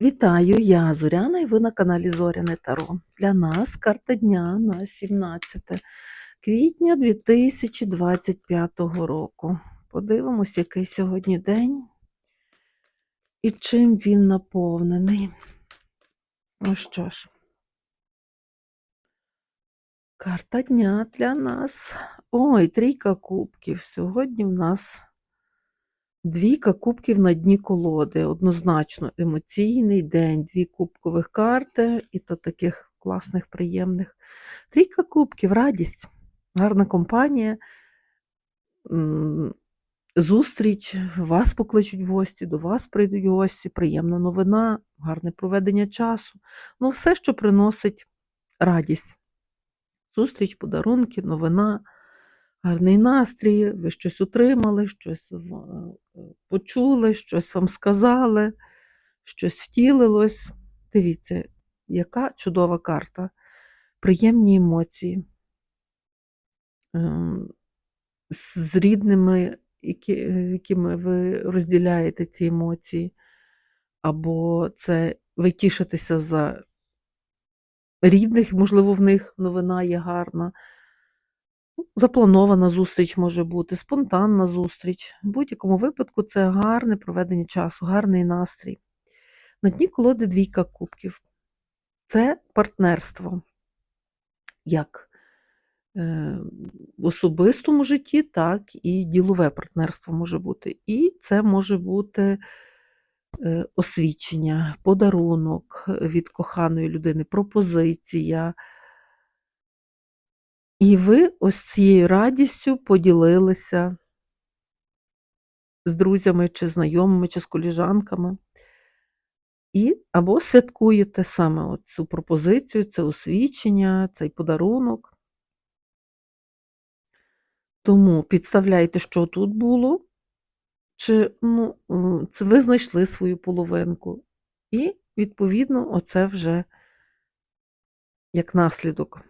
Вітаю, я Зоряна і ви на каналі Зоряне Таро. Для нас карта дня на 17 квітня 2025 року. Подивимось, який сьогодні день і чим він наповнений. Ну що ж, карта дня для нас. Ой, трійка кубків. Сьогодні в нас Двійка кубків на дні колоди. Однозначно емоційний день, дві кубкових карти, і то таких класних, приємних. Трійка кубків, радість, гарна компанія, зустріч, вас покличуть в гості, до вас прийдуть гості, приємна новина, гарне проведення часу. Ну, все, що приносить радість. Зустріч, подарунки, новина гарний настрій, ви щось отримали, щось е, почули, щось вам сказали, щось втілилось. Дивіться, яка чудова карта. Приємні емоції. Ем, з рідними, які, якими ви розділяєте ці емоції, або це ви тішитеся за рідних, можливо, в них новина є гарна. Запланована зустріч може бути, спонтанна зустріч. В будь-якому випадку це гарне проведення часу, гарний настрій. На дні колоди двійка кубків. Це партнерство. Як е, в особистому житті, так і ділове партнерство може бути. І це може бути е, освічення, подарунок від коханої людини, пропозиція. І ви ось цією радістю поділилися з друзями, чи знайомими, чи з коліжанками. І або святкуєте саме цю пропозицію, це освічення, цей подарунок. Тому підставляйте, що тут було, чи ну, це ви знайшли свою половинку. І, відповідно, оце вже як наслідок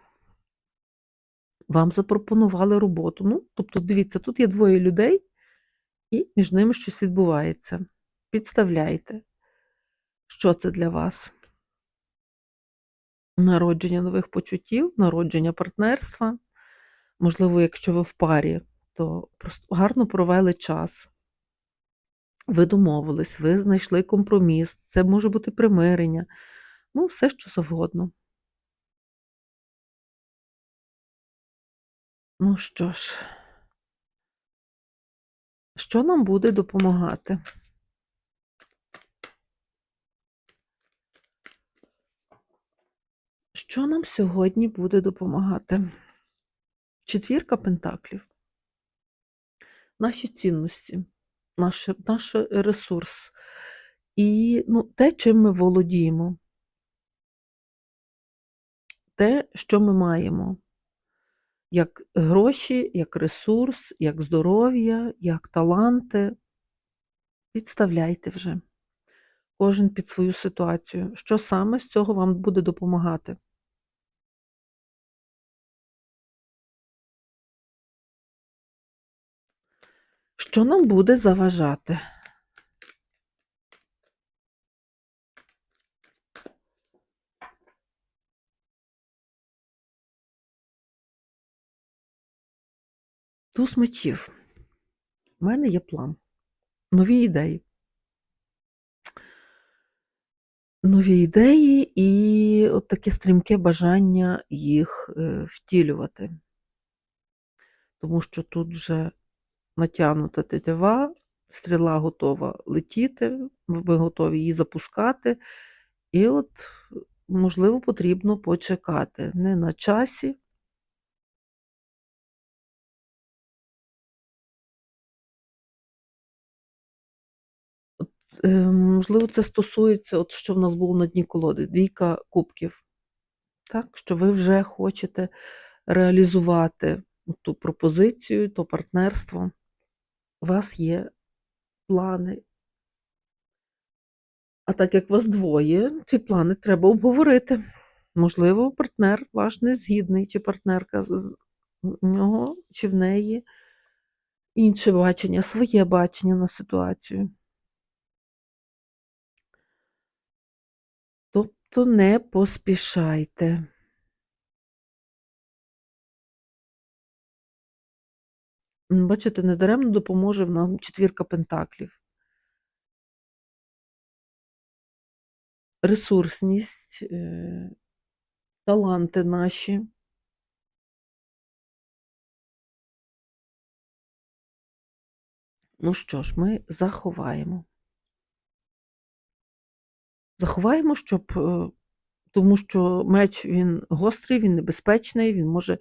вам запропонували роботу. Ну, тобто, дивіться, тут є двоє людей, і між ними щось відбувається. Підставляйте, що це для вас. Народження нових почуттів, народження партнерства. Можливо, якщо ви в парі, то просто гарно провели час. Ви домовились, ви знайшли компроміс, це може бути примирення, ну, все що завгодно. Ну що ж, що нам буде допомагати? Що нам сьогодні буде допомагати? Четвірка пентаклів. Наші цінності, наш, наш ресурс і ну, те, чим ми володіємо, те, що ми маємо як гроші, як ресурс, як здоров'я, як таланти. Підставляйте вже кожен під свою ситуацію. Що саме з цього вам буде допомагати? Що нам буде заважати? Туз мечів. У мене є план. Нові ідеї. Нові ідеї і от таке стрімке бажання їх е, втілювати. Тому що тут вже натягнута тетива, стріла готова летіти, ви готові її запускати. І от, можливо, потрібно почекати. Не на часі. Можливо, це стосується, от що в нас було на дні колоди, двійка кубків. Так, що ви вже хочете реалізувати ту пропозицію, то партнерство. У вас є плани. А так як вас двоє, ці плани треба обговорити. Можливо, партнер ваш не згідний, чи партнерка з нього, чи в неї інше бачення, своє бачення на ситуацію. Тобто не поспішайте. Бачите, недаремно допоможе нам четвірка пентаклів. Ресурсність, е, таланти наші. Ну що ж, ми заховаємо. Заховаємо, щоб, е, тому що меч він гострий, він небезпечний, він може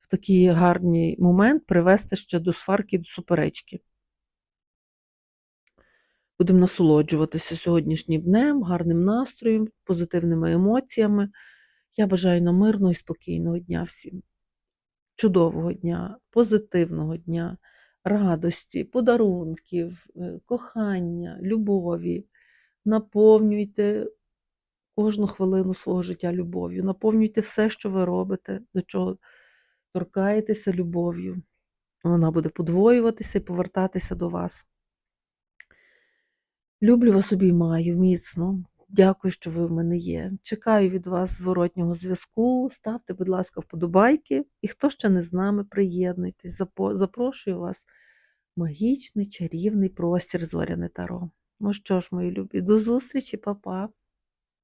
в такий гарний момент привести ще до сварки, до суперечки. Будемо насолоджуватися сьогоднішнім днем, гарним настроєм, позитивними емоціями. Я бажаю нам мирного і спокійного дня всім. Чудового дня, позитивного дня, радості, подарунків, е, кохання, любові. Наповнюйте кожну хвилину свого життя любов'ю. Наповнюйте все, що ви робите, до чого торкаєтеся любов'ю. Вона буде подвоюватися і повертатися до вас. Люблю вас обіймаю міцно. Дякую, що ви в мене є. Чекаю від вас зворотнього зв'язку. Ставте, будь ласка, вподобайки. І хто ще не з нами, приєднуйтесь. Запрошую вас в магічний чарівний простір Зоряне Таро. Ну що ж, мої любі, до зустрічі, па-па.